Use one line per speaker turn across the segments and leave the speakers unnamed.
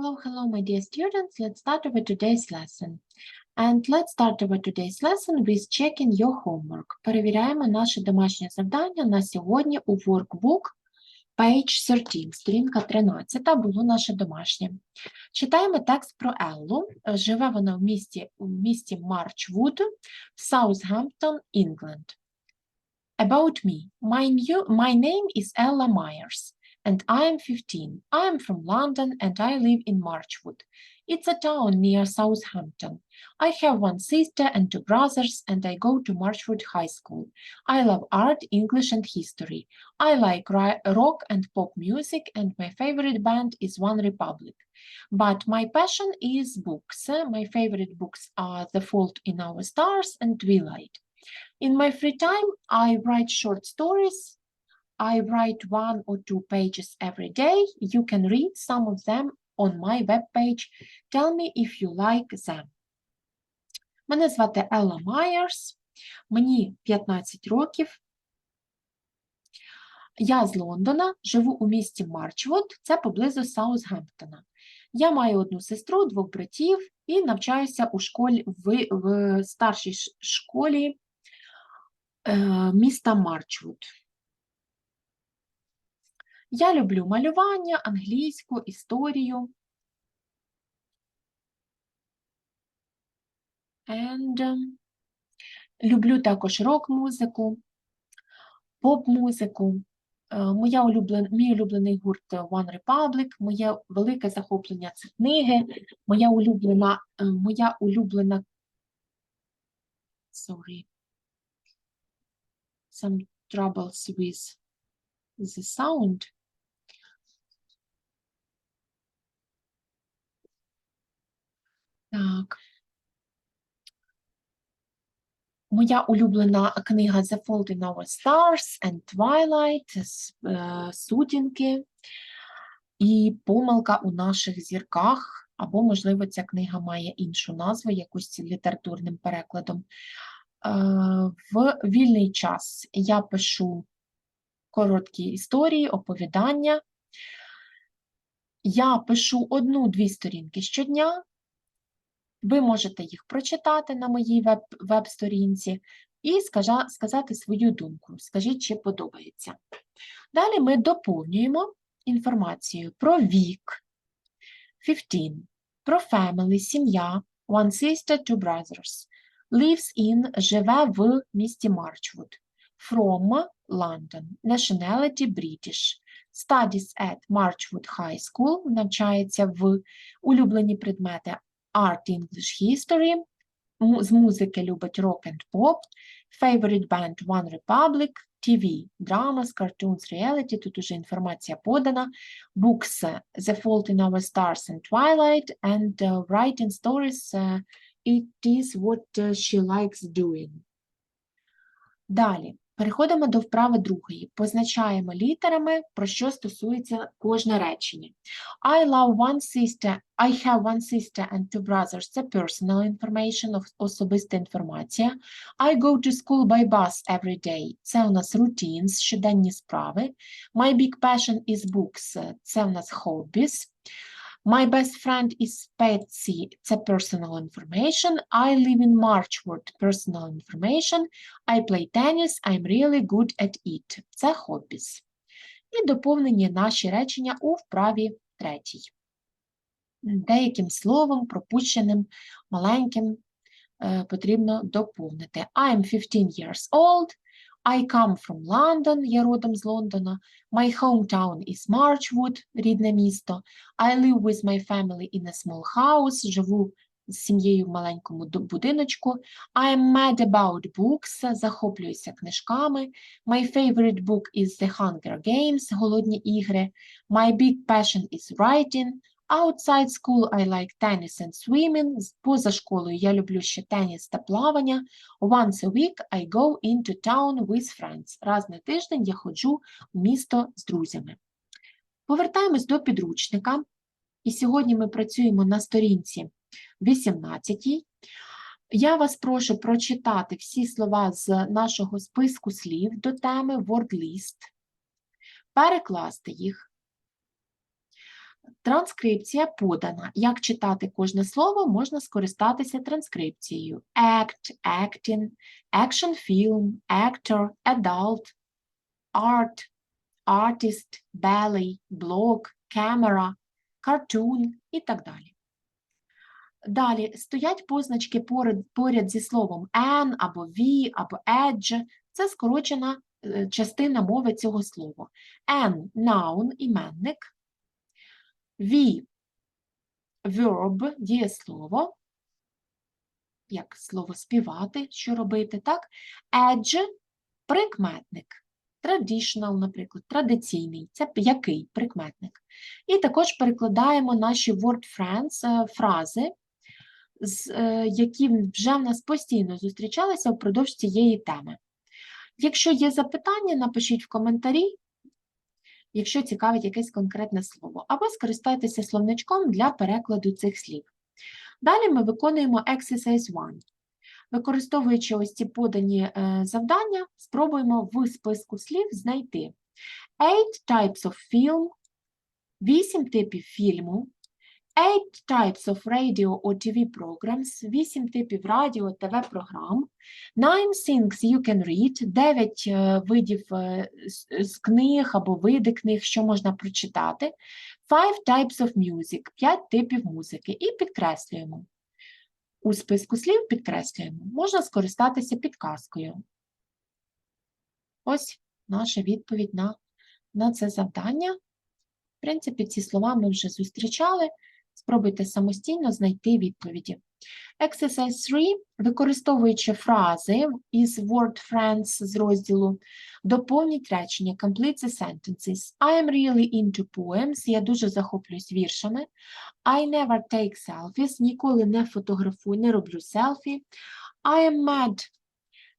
Hello, hello, my dear students. Let's start over today's lesson. And let's start over today's lesson with checking your homework. Перевіряємо наше домашнє завдання на сьогодні у workbook page 13, сторінка 13, було наше домашнє. Читаємо текст про Еллу. Е, Живе вона в місті, в місті Марчвуд, Southampton, England. About me. My, new, my name is Ella Myers and I am 15. I am from London and I live in Marchwood. It's a town near Southampton. I have one sister and two brothers, and I go to Marchwood High School. I love art, English, and history. I like rock and pop music, and my favorite band is One Republic. But my passion is books. My favorite books are The Fault in Our Stars and Twilight. In my free time, I write short stories, I write one or two pages every day. You can read some of them on my webpage. Tell me if you like them. Мене звати Елла Майерс, мені 15 років. Я з Лондона, живу у місті Марчвуд, це поблизу Саутгемптона. Я маю одну сестру, двох братів і навчаюся у школі в, в старшій школі е, міста Марчвуд. Я люблю малювання, англійську, історію. And, ем, люблю також рок-музику, поп-музику. Е, Моя улюблен, мій улюблений гурт One Republic, моє велике захоплення це книги, моя улюблена, е, моя улюблена sorry, some troubles with the sound. Так. Моя улюблена книга The Fault in Our Stars and Twilight, е, Сутінки і Помилка у наших зірках, або, можливо, ця книга має іншу назву, якусь літературним перекладом. Е, В вільний час я пишу короткі історії, оповідання. Я пишу одну-дві сторінки щодня. Ви можете їх прочитати на моїй веб, веб-сторінці і сказати свою думку. Скажіть, чи подобається. Далі ми доповнюємо інформацію про вік, 15, про family, сім'я, one sister, two brothers, lives in, живе в місті Марчвуд, from London, nationality British, studies at Marchwood High School, навчається в. Улюблені предмети Art English History, му- з музики любить rock and pop, favorite band One Republic, TV, dramas, cartoons, reality, тут уже інформація подана, books uh, The Fault in Our Stars and Twilight, and uh, writing stories, uh, it is what uh, she likes doing. Далі, Переходимо до вправи другої. Позначаємо літерами, про що стосується кожне речення. I love one sister, I have one sister and two brothers. Це personal information, особиста інформація. I go to school by bus every day. Це у нас routines, щоденні справи. My big passion is books. Це у нас hobbies. My best friend is Patsy. Це personal information. I live in Marchwood. Personal information. I play tennis. I'm really good at it. Це hobbies. І доповнені наші речення у вправі третій. Деяким словом, пропущеним, маленьким, е, потрібно доповнити. I am 15 years old. I come from London, я родом з Лондона. My hometown is Marchwood, рідне місто. I live with my family in a small house, живу з сім'єю в маленькому будиночку. I am mad about books, захоплююся книжками. My favorite book is The Hunger Games, Голодні ігри. My big passion is writing. Outside school I like tennis and swimming. Поза школою я люблю ще теніс та плавання. Once a week I go into town with friends. Раз на тиждень я ходжу в місто з друзями. Повертаємось до підручника. І сьогодні ми працюємо на сторінці 18. Я вас прошу прочитати всі слова з нашого списку слів до теми word list, перекласти їх Транскрипція подана. Як читати кожне слово, можна скористатися транскрипцією. Act, acting, action film, actor, adult, art, artist, ballet, blog, camera, cartoon і так далі. Далі стоять позначки поряд, поряд зі словом an або we або edge. Це скорочена е, частина мови цього слова. An – noun, іменник. We – verb, дієслово. Як слово співати, що робити, так? Edge – прикметник. Traditional, наприклад, традиційний. Це який прикметник. І також перекладаємо наші word friends, е, фрази, е, які вже в нас постійно зустрічалися впродовж цієї теми. Якщо є запитання, напишіть в коментарі, якщо цікавить якесь конкретне слово, або скористайтеся словничком для перекладу цих слів. Далі ми виконуємо exercise 1. Використовуючи ось ці подані е, завдання, спробуємо в списку слів знайти 8 types of film, 8 типів фільму, 8 types of radio or TV programs, 8 типів радіо, ТВ-програм, 9 things you can read, 9 е, видів е, з книг або види книг, що можна прочитати, 5 types of music, 5 типів музики і підкреслюємо. У списку слів підкреслюємо. Можна скористатися підказкою. Ось наша відповідь на, на це завдання. В принципі, ці слова ми вже зустрічали. Спробуйте самостійно знайти відповіді. Exercise 3. Використовуючи фрази із Word Friends з розділу, доповніть речення Complete the sentences. I am really into poems. Я дуже захоплююсь віршами. I never take selfies. Ніколи не фотографую, не роблю селфі. I am mad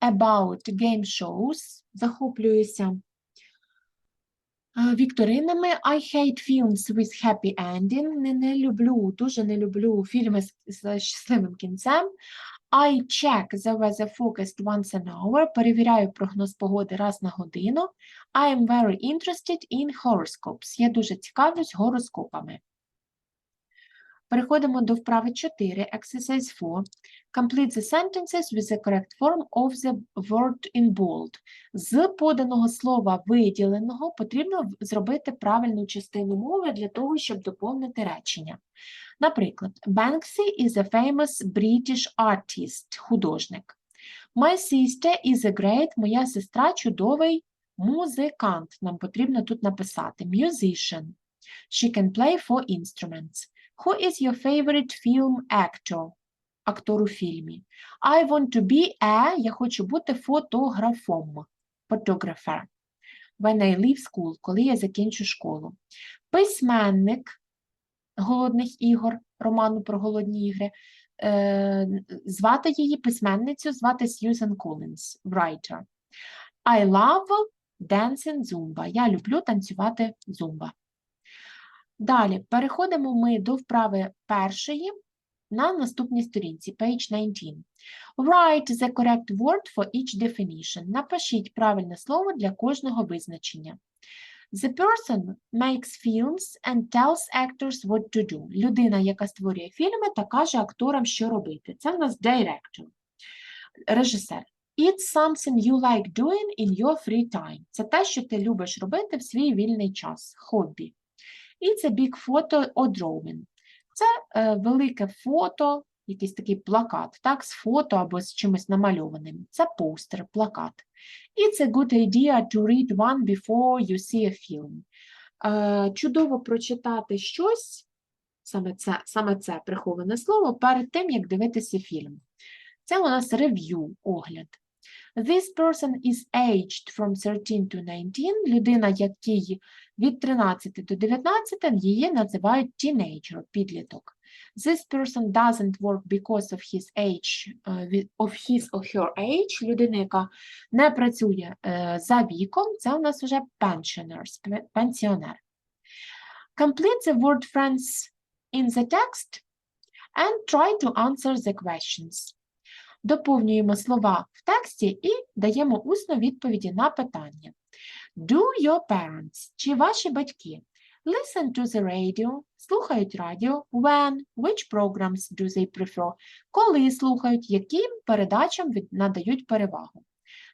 about game shows. Захоплююся вікторинами. I hate films with happy ending. Не, не люблю, дуже не люблю фільми з, з щасливим кінцем. I check the weather forecast once an hour. Перевіряю прогноз погоди раз на годину. I am very interested in horoscopes. Я дуже цікавлюсь гороскопами. Переходимо до вправи 4, exercise 4. Complete the sentences with the correct form of the word in bold. З поданого слова виділеного потрібно зробити правильну частину мови для того, щоб доповнити речення. Наприклад, Banksy is a famous British artist, художник. My sister is a great, моя сестра чудовий музикант. Нам потрібно тут написати musician. She can play four instruments. Who is your favorite film actor? Актор у фільмі. I want to be a, я хочу бути фотографом. Photographer. When I leave school, коли я закінчу школу. Письменник голодних ігор, роману про голодні ігри. Е, звати її письменницю, звати Сьюзен Колінс, writer. I love dancing zumba. Я люблю танцювати зумба. Далі переходимо ми до вправи першої на наступній сторінці, page 19. Write the correct word for each definition. Напишіть правильне слово для кожного визначення. The person makes films and tells actors what to do. Людина, яка створює фільми та каже акторам, що робити. Це в нас director, режисер. It's something you like doing in your free time. Це те, що ти любиш робити в свій вільний час, хобі. It's a big photo or drawing. Це е, велике фото, якийсь такий плакат, так, з фото або з чимось намальованим. Це постер, плакат. It's a good idea to read one before you see a film. Е, чудово прочитати щось, саме це, саме це приховане слово, перед тим, як дивитися фільм. Це у нас рев'ю, огляд. This person is aged from 13 to 19. Людина, якій від 13 до 19, її називають teenager, підліток. This person doesn't work because of his age, е, of his or her age. Людина, яка не працює е, за віком, це у нас вже pensioners, пенсіонер. Complete the word friends in the text and try to answer the questions. Доповнюємо слова в тексті і даємо усно відповіді на питання. Do your parents, чи ваші батьки, Listen to the radio. Слухають радіо. When? Which programs do they prefer? Коли слухають, яким передачам надають перевагу.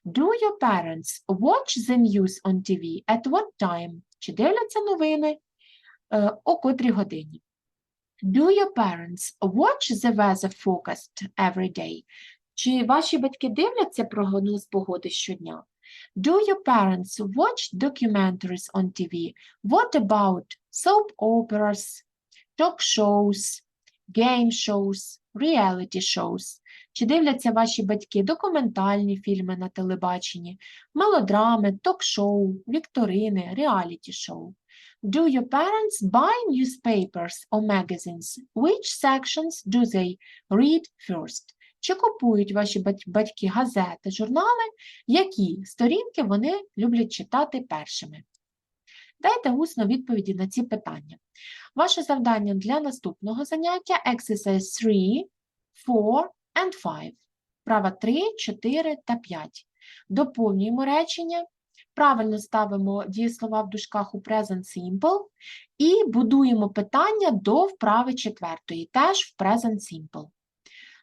Do your parents watch the news on TV? At what time? Чи дивляться новини? Е, о котрій годині? Do your parents watch the weather forecast every day? Чи ваші батьки дивляться прогноз погоди щодня? Do your parents watch documentaries on TV? What about soap operas, talk shows, game shows, reality shows? Чи дивляться ваші батьки документальні фільми на телебаченні, мелодрами, ток-шоу, вікторини, реаліті-шоу? Do your parents buy newspapers or magazines? Which sections do they read first? Чи купують ваші батьки газети, журнали? Які сторінки вони люблять читати першими? Дайте усно відповіді на ці питання. Ваше завдання для наступного заняття exercise 3, 4 and 5. Права 3, 4 та 5. Доповнюємо речення. Правильно ставимо дієслова в дужках у present simple і будуємо питання до вправи четвертої, теж в present simple.